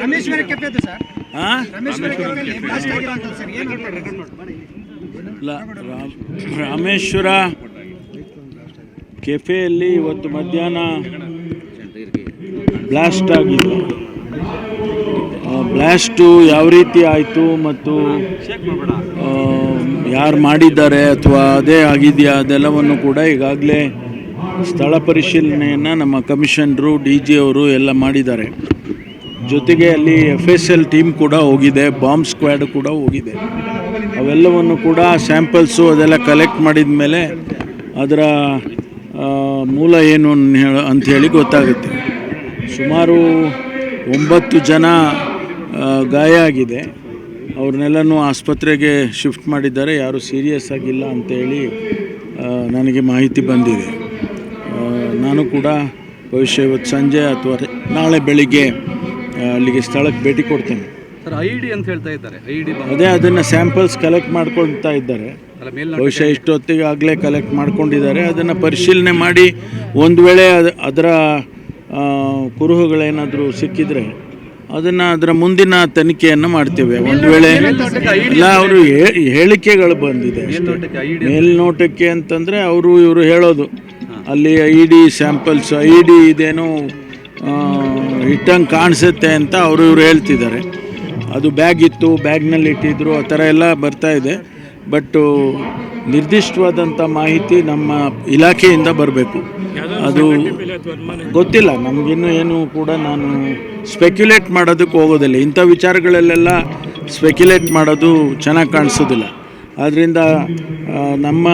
ರಮೇಶ್ವರ ಕೆಫೆದು ಸರ್. ಆ? ರಮೇಶ್ವರ ಕೆಫೆಯಲ್ಲಿ ಬ್ಲಾಸ್ಟ್ ಆಗಿರೋಂಥದ್ದು ಸರ್. ಏನು ಇಲ್ಲ ರಾಮ್- ರಾಮೇಶ್ವರ ಕೆಫೆಯಲ್ಲಿ ಇವತ್ತು ಮಧ್ಯಾಹ್ನ ಬ್ಲಾಸ್ಟ್ ಆಗಿದೆ ಆ, ಬ್ಲಾಸ್ಟು ಯಾವ ರೀತಿ ಆಯಿತು ಮತ್ತು ಯಾರು ಮಾಡಿದ್ದಾರೆ ಅಥವಾ ಅದೇ ಆಗಿದೆಯಾ ಅದೆಲ್ಲವನ್ನು ಕೂಡ ಈಗಾಗಲೇ ಸ್ಥಳ ಪರಿಶೀಲನೆಯನ್ನು ನಮ್ಮ ಕಮಿಷನರು, ಡಿ ಜಿ ಅವರು ಎಲ್ಲ ಮಾಡಿದ್ದಾರೆ. ಜೊತೆಗೆ ಅಲ್ಲಿ ಎಫ್ ಎಸ್ ಎಲ್ ಟೀಮ್ ಕೂಡ ಹೋಗಿದೆ ಬಾಂಬ್ ಸ್ಕ್ವಾಡ್ ಕೂಡ ಹೋಗಿದೆ. ಅವೆಲ್ಲವನ್ನು ಕೂಡ ಸ್ಯಾಂಪಲ್ಸು ಅದೆಲ್ಲ ಕಲೆಕ್ಟ್ ಮಾಡಿದ ಮೇಲೆ ಅದರ ಮೂಲ ಏನು ಅಂಥೇಳಿ ಗೊತ್ತಾಗುತ್ತೆ. ಸುಮಾರು ಒಂಬತ್ತು ಜನ ಗಾಯ ಆಗಿದೆ. ಅವ್ರನ್ನೆಲ್ಲನೂ ಆಸ್ಪತ್ರೆಗೆ ಶಿಫ್ಟ್ ಮಾಡಿದ್ದಾರೆ. ಯಾರು ಸೀರಿಯಸ್ ಆಗಿಲ್ಲ ಅಂತೇಳಿ ನನಗೆ ಮಾಹಿತಿ ಬಂದಿದೆ. ನಾನು ಕೂಡ ಭವಿಷ್ಯ ಇವತ್ತು ಸಂಜೆ ಅಥವಾ ನಾಳೆ ಬೆಳಿಗ್ಗೆ ಅಲ್ಲಿಗೆ ಸ್ಥಳಕ್ಕೆ ಭೇಟಿ ಕೊಡ್ತೇನೆ. ಸರ್ ಐ ಡಿ ಅಂತ ಹೇಳ್ತಾ ಇದ್ದಾರೆ. ಐ ಡಿ ಅದೇ ಅದನ್ನು ಸ್ಯಾಂಪಲ್ಸ್ ಕಲೆಕ್ಟ್ ಮಾಡ್ಕೊಳ್ತಾ ಇದ್ದಾರೆ. ಬಹುಶಃ ಇಷ್ಟೊತ್ತಿಗೆ ಆಗಲೇ ಕಲೆಕ್ಟ್ ಮಾಡ್ಕೊಂಡಿದ್ದಾರೆ. ಅದನ್ನು ಪರಿಶೀಲನೆ ಮಾಡಿ ಒಂದು ವೇಳೆ ಅದ್- ಅದರ ಕುರುಹುಗಳೇನಾದರೂ ಸಿಕ್ಕಿದರೆ ಅದನ್ನು ಅದರ ಮುಂದಿನ ತನಿಖೆಯನ್ನು ಮಾಡ್ತೇವೆ. ಒಂದು ವೇಳೆ ಇಲ್ಲ ಅವರು ಹೇಳಿಕೆಗಳು ಬಂದಿದೆ ಮೇಲ್ನೋಟಕ್ಕೆ ಅಂತಂದರೆ ಅವರು ಇವರು ಹೇಳೋದು. ಅಲ್ಲಿ I D samples I D ಇದೇನು ಇಟ್ಟಂಗೆ ಕಾಣಿಸುತ್ತೆ ಅಂತ ಅವರು ಇವರು ಹೇಳ್ತಿದ್ದಾರೆ. ಅದು ಬ್ಯಾಗ್ ಇತ್ತು ಬ್ಯಾಗ್ನಲ್ಲಿ ಇಟ್ಟಿದ್ರು, ಆ ಥರ ಎಲ್ಲ ಬರ್ತಾ ಇದೆ. ಬಟ್ಟು ನಿರ್ದಿಷ್ಟವಾದಂಥ ಮಾಹಿತಿ ನಮ್ಮ ಇಲಾಖೆಯಿಂದ ಬರಬೇಕು. ಅದು ಗೊತ್ತಿಲ್ಲ, ನಮಗಿನ್ನೂ ಏನು ಕೂಡ ನಾನು ಸ್ಪೆಕ್ಯುಲೇಟ್ ಮಾಡೋದಕ್ಕೆ ಹೋಗೋದಿಲ್ಲ. ಇಂಥ ವಿಚಾರಗಳಲ್ಲೆಲ್ಲ ಸ್ಪೆಕ್ಯುಲೇಟ್ ಮಾಡೋದು ಚೆನ್ನಾಗಿ ಕಾಣಿಸೋದಿಲ್ಲ. ಆದ್ದರಿಂದ ನಮ್ಮ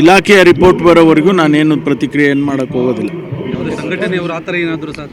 ಇಲಾಖೆಯ ರಿಪೋರ್ಟ್ ಬರೋವರೆಗೂ ನಾನೇನು ಪ್ರತಿಕ್ರಿಯೆಯನ್ನು ಮಾಡೋಕ್ಕೆ ಹೋಗೋದಿಲ್ಲ. ಸಂಘಟನೆಯವರು ಆ ಥರ ಏನಾದರೂ ಸರ್?